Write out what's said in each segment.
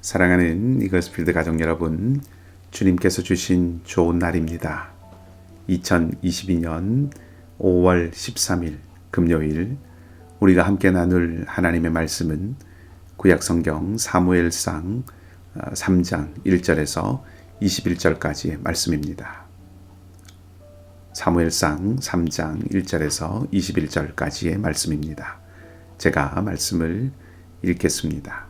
사랑하는 이거스필드 가족 여러분, 주님께서 주신 좋은 날입니다. 2022년 5월 13일 금요일 우리가 함께 나눌 하나님의 말씀은 구약 성경 사무엘상 3장 1절에서 21절까지의 말씀입니다. 사무엘상 3장 1절에서 21절까지의 말씀입니다. 제가 말씀을 읽겠습니다.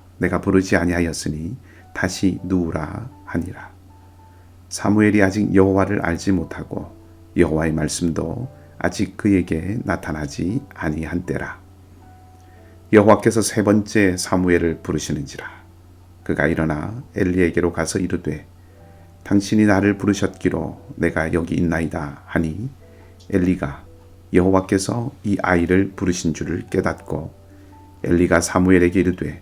내가 부르지 아니하였으니 다시 누우라 하니라. 사무엘이 아직 여호와를 알지 못하고 여호와의 말씀도 아직 그에게 나타나지 아니한 때라. 여호와께서 세 번째 사무엘을 부르시는지라. 그가 일어나 엘리에게로 가서 이르되 당신이 나를 부르셨기로 내가 여기 있나이다 하니 엘리가 여호와께서 이 아이를 부르신 줄을 깨닫고 엘리가 사무엘에게 이르되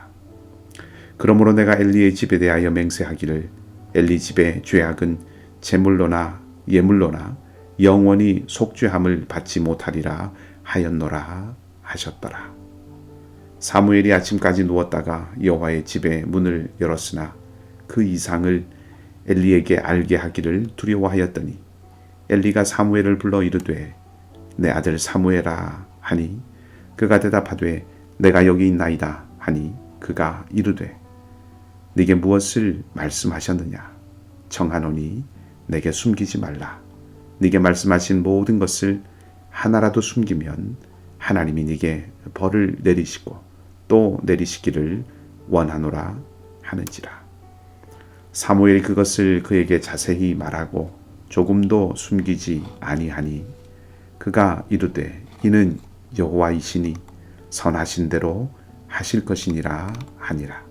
그러므로 내가 엘리의 집에 대하여 맹세하기를 엘리 집의 죄악은 제물로나 예물로나 영원히 속죄함을 받지 못하리라 하였노라 하셨더라. 사무엘이 아침까지 누웠다가 여호와의 집에 문을 열었으나 그 이상을 엘리에게 알게 하기를 두려워하였더니 엘리가 사무엘을 불러 이르되 내 아들 사무엘아 하니 그가 대답하되 내가 여기 있나이다 하니 그가 이르되 네게 무엇을 말씀하셨느냐? 청하노니 내게 숨기지 말라. 네게 말씀하신 모든 것을 하나라도 숨기면 하나님이 네게 벌을 내리시고 또 내리시기를 원하노라 하는지라. 사무엘이 그것을 그에게 자세히 말하고 조금도 숨기지 아니하니 그가 이르되 이는 여호와이시니 선하신 대로 하실 것이니라 하니라.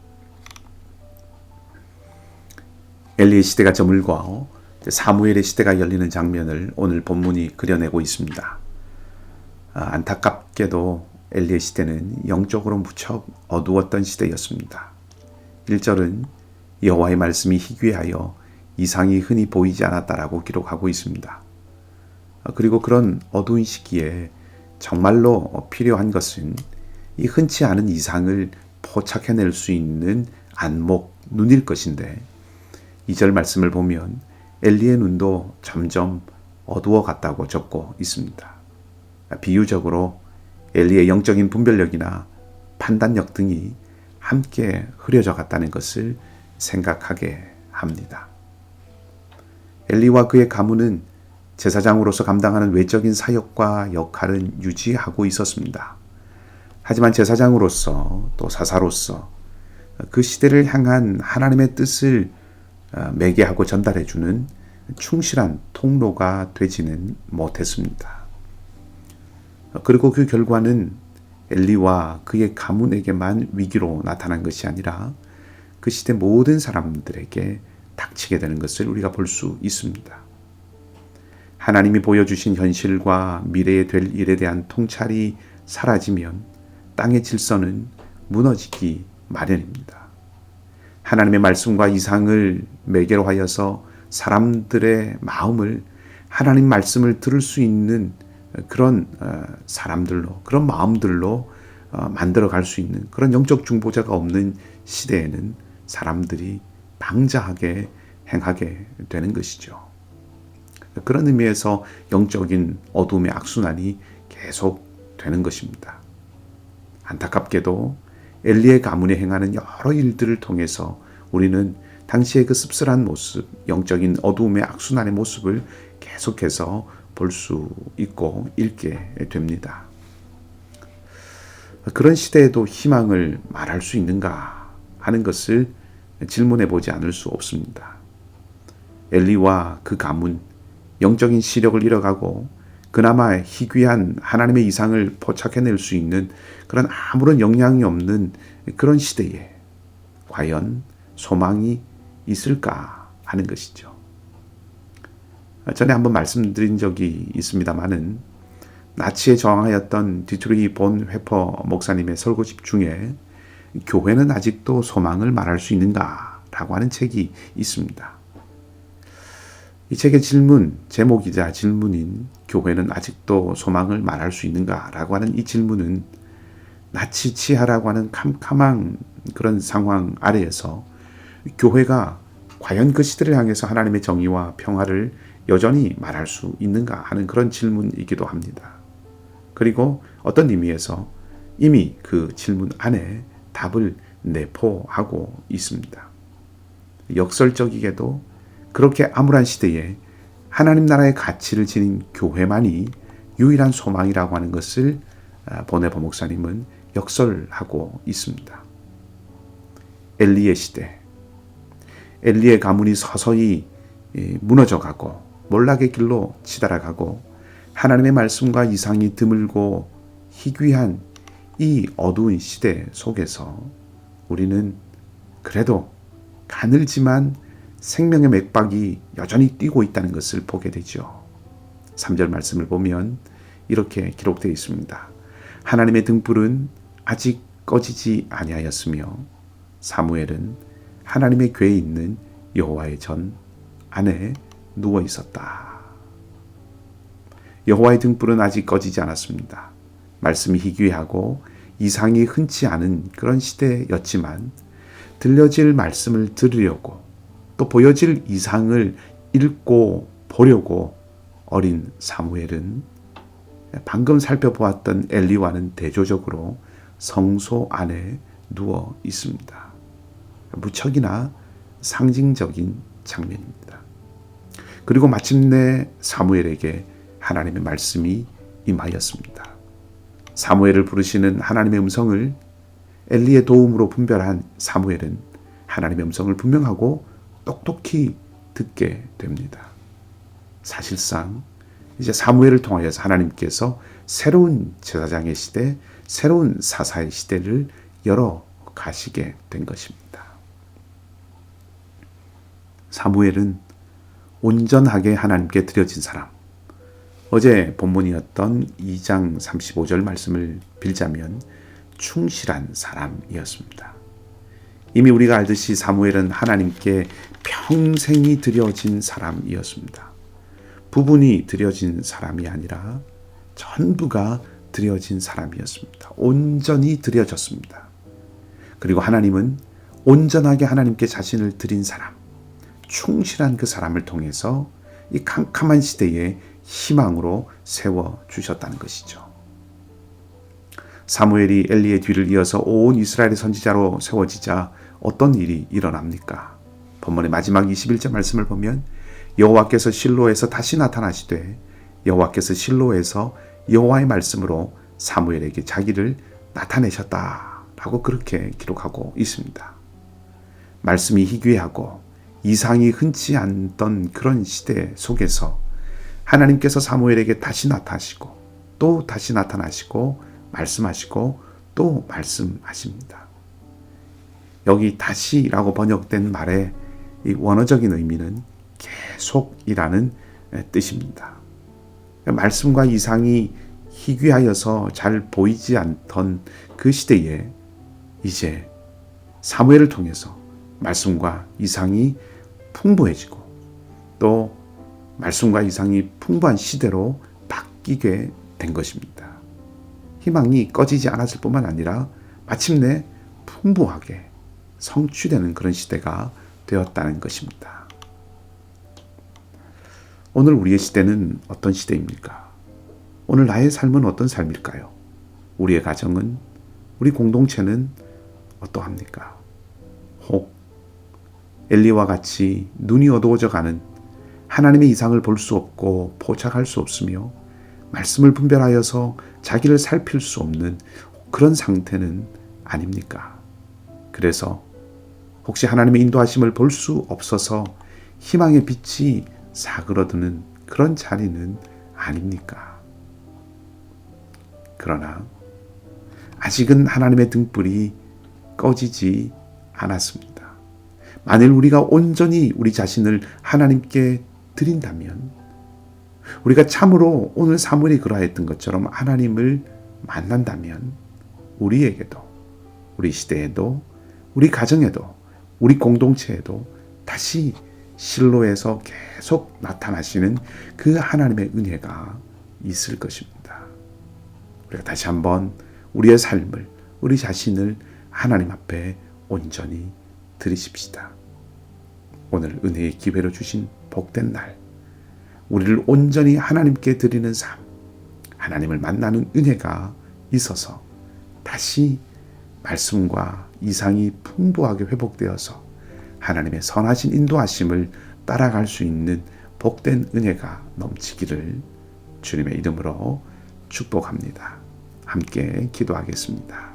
엘리의 시대가 저물고 사무엘의 시대가 열리는 장면을 오늘 본문이 그려내고 있습니다. 아, 안타깝게도 엘리의 시대는 영적으로 무척 어두웠던 시대였습니다. 1절은 여호와의 말씀이 희귀하여 이상이 흔히 보이지 않았다라고 기록하고 있습니다. 아, 그리고 그런 어두운 시기에 정말로 필요한 것은 이 흔치 않은 이상을 포착해낼 수 있는 안목, 눈일 것인데 2절 말씀을 보면 엘리의 눈도 점점 어두워 갔다고 적고 있습니다. 비유적으로 엘리의 영적인 분별력이나 판단력 등이 함께 흐려져 갔다는 것을 생각하게 합니다. 엘리와 그의 가문은 제사장으로서 감당하는 외적인 사역과 역할은 유지하고 있었습니다. 하지만 제사장으로서 또 사사로서 그 시대를 향한 하나님의 뜻을 어, 매개하고 전달해주는 충실한 통로가 되지는 못했습니다. 그리고 그 결과는 엘리와 그의 가문에게만 위기로 나타난 것이 아니라 그 시대 모든 사람들에게 닥치게 되는 것을 우리가 볼 수 있습니다. 하나님이 보여주신 현실과 미래에 될 일에 대한 통찰이 사라지면 땅의 질서는 무너지기 마련입니다. 하나님의 말씀과 이상을 매개로 하여서 사람들의 마음을 하나님 말씀을 들을 수 있는 그런 어, 사람들로 그런 마음들로 어, 만들어 갈 수 있는 그런 영적 중보자가 없는 시대에는 사람들이 방자하게 행하게 되는 것이죠. 그런 의미에서 영적인 어둠의 악순환이 계속 되는 것입니다. 안타깝게도 엘리의 가문에 행하는 여러 일들을 통해서 우리는 당시의 그 씁쓸한 모습, 영적인 어두움의 악순환의 모습을 계속해서 볼 수 있고 읽게 됩니다. 그런 시대에도 희망을 말할 수 있는가 하는 것을 질문해 보지 않을 수 없습니다. 엘리와 그 가문, 영적인 시력을 잃어가고 그나마 희귀한 하나님의 이상을 포착해낼 수 있는 그런 아무런 영향이 없는 그런 시대에 과연 소망이 있을까 하는 것이죠. 전에 한번 말씀드린 적이 있습니다만은 나치에 저항하였던 디트리 본 회퍼 목사님의 설교집 중에 교회는 아직도 소망을 말할 수 있는가라고 하는 책이 있습니다. 이 책의 질문, 제목이자 질문인 교회는 아직도 소망을 말할 수 있는가 라고 하는 이 질문은 나치 치하라고 하는 캄캄한 그런 상황 아래에서 교회가 과연 그 시대를 향해서 하나님의 정의와 평화를 여전히 말할 수 있는가 하는 그런 질문이기도 합니다. 그리고 어떤 의미에서 이미 그 질문 안에 답을 내포하고 있습니다. 역설적이게도 그렇게 암울한 시대에 하나님 나라의 가치를 지닌 교회만이 유일한 소망이라고 하는 것을 아, 보네버 목사님은 역설하고 있습니다. 엘리의 시대, 엘리의 가문이 서서히 무너져 가고 몰락의 길로 치달아가고 하나님의 말씀과 이상이 드물고 희귀한 이 어두운 시대 속에서 우리는 그래도 가늘지만 생명의 맥박이 여전히 뛰고 있다는 것을 보게 되죠. 3절 말씀을 보면 이렇게 기록되어 있습니다. 하나님의 등불은 아직 꺼지지 아니하였으며 사무엘은 하나님의 궤에 있는 여호와의 전 안에 누워 있었다. 여호와의 등불은 아직 꺼지지 않았습니다. 말씀이 희귀하고 이상이 흔치 않은 그런 시대였지만 들려질 말씀을 들으려고 또 보여질 이상을 읽고 보려고 어린 사무엘은 방금 살펴보았던 엘리와는 대조적으로 성소 안에 누워 있습니다. 무척이나 상징적인 장면입니다. 그리고 마침내 사무엘에게 하나님의 말씀이 임하였습니다. 사무엘을 부르시는 하나님의 음성을 엘리의 도움으로 분별한 사무엘은 하나님의 음성을 분명하고 똑똑히 듣게 됩니다. 사실상 이제 사무엘을 통하여서 하나님께서 새로운 제사장의 시대, 새로운 사사의 시대를 열어 가시게 된 것입니다. 사무엘은 온전하게 하나님께 드려진 사람. 어제 본문이었던 2장 35절 말씀을 빌자면 충실한 사람이었습니다. 이미 우리가 알듯이 사무엘은 하나님께 평생이 드려진 사람이었습니다. 부분이 드려진 사람이 아니라 전부가 드려진 사람이었습니다. 온전히 드려졌습니다. 그리고 하나님은 온전하게 하나님께 자신을 드린 사람, 충실한 그 사람을 통해서 이 캄캄한 시대에 희망으로 세워 주셨다는 것이죠. 사무엘이 엘리의 뒤를 이어서 온 이스라엘의 선지자로 세워지자 어떤 일이 일어납니까? 본문의 마지막 21절 말씀을 보면 여호와께서 실로에서 다시 나타나시되 여호와께서 실로에서 여호와의 말씀으로 사무엘에게 자기를 나타내셨다라고 그렇게 기록하고 있습니다. 말씀이 희귀하고 이상이 흔치 않던 그런 시대 속에서 하나님께서 사무엘에게 다시 나타나시고 또 다시 나타나시고 말씀하시고 또 말씀하십니다. 여기 다시라고 번역된 말의 이 원어적인 의미는 계속이라는 뜻입니다. 말씀과 이상이 희귀하여서 잘 보이지 않던 그 시대에 이제 사무엘을 통해서 말씀과 이상이 풍부해지고 또 말씀과 이상이 풍부한 시대로 바뀌게 된 것입니다. 희망이 꺼지지 않았을 뿐만 아니라 마침내 풍부하게 성취되는 그런 시대가 되었다는 것입니다. 오늘 우리의 시대는 어떤 시대입니까? 오늘 나의 삶은 어떤 삶일까요? 우리의 가정은, 우리 공동체는 어떠합니까? 혹 엘리와 같이 눈이 어두워져 가는 하나님의 이상을 볼 수 없고 포착할 수 없으며 말씀을 분별하여서 자기를 살필 수 없는 그런 상태는 아닙니까? 그래서 혹시 하나님의 인도하심을 볼 수 없어서 희망의 빛이 사그러드는 그런 자리는 아닙니까? 그러나 아직은 하나님의 등불이 꺼지지 않았습니다. 만일 우리가 온전히 우리 자신을 하나님께 드린다면 우리가 참으로 오늘 사무엘이 그러했던 것처럼 하나님을 만난다면 우리에게도 우리 시대에도 우리 가정에도 우리 공동체에도 다시 실로에서 계속 나타나시는 그 하나님의 은혜가 있을 것입니다. 우리가 다시 한번 우리의 삶을 우리 자신을 하나님 앞에 온전히 드리십시다. 오늘 은혜의 기회로 주신 복된 날 우리를 온전히 하나님께 드리는 삶, 하나님을 만나는 은혜가 있어서 다시 말씀과 이상이 풍부하게 회복되어서 하나님의 선하신 인도하심을 따라갈 수 있는 복된 은혜가 넘치기를 주님의 이름으로 축복합니다. 함께 기도하겠습니다.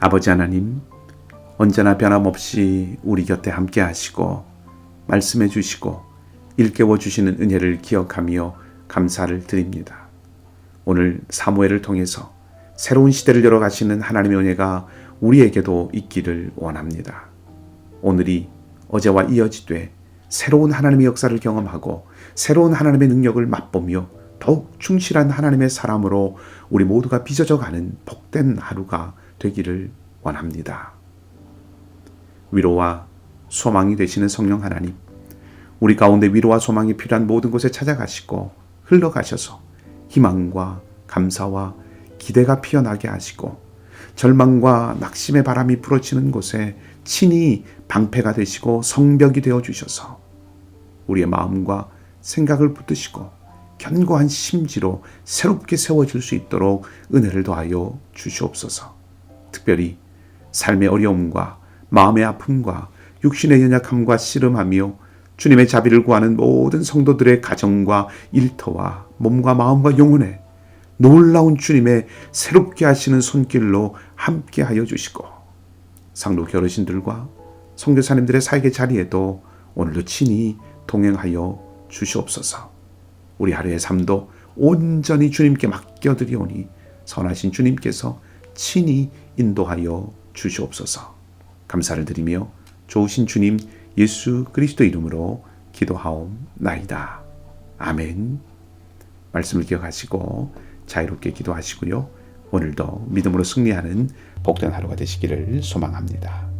아버지 하나님, 언제나 변함없이 우리 곁에 함께 하시고 말씀해 주시고 일깨워 주시는 은혜를 기억하며 감사를 드립니다. 오늘 사무엘을 통해서 새로운 시대를 열어가시는 하나님의 은혜가 우리에게도 있기를 원합니다. 오늘이 어제와 이어지되 새로운 하나님의 역사를 경험하고 새로운 하나님의 능력을 맛보며 더욱 충실한 하나님의 사람으로 우리 모두가 빚어져 가는 복된 하루가 되기를 원합니다. 위로와 소망이 되시는 성령 하나님, 우리 가운데 위로와 소망이 필요한 모든 곳에 찾아가시고 흘러가셔서 희망과 감사와 기대가 피어나게 하시고 절망과 낙심의 바람이 불어치는 곳에 친히 방패가 되시고 성벽이 되어 주셔서 우리의 마음과 생각을 붙드시고 견고한 심지로 새롭게 세워질 수 있도록 은혜를 더하여 주시옵소서. 특별히 삶의 어려움과 마음의 아픔과 육신의 연약함과 씨름하며 주님의 자비를 구하는 모든 성도들의 가정과 일터와 몸과 마음과 영혼에 놀라운 주님의 새롭게 하시는 손길로 함께 하여 주시고 상로 결혼신들과 성교사님들의 사역의 자리에도 오늘도 친히 동행하여 주시옵소서. 우리 하루의 삶도 온전히 주님께 맡겨드리오니 선하신 주님께서 친히 인도하여 주시옵소서. 감사를 드리며 좋으신 주님 예수 그리스도 이름으로 기도하옵나이다. 아멘. 말씀을 기억하시고 자유롭게 기도하시고요. 오늘도 믿음으로 승리하는 복된 하루가 되시기를 소망합니다.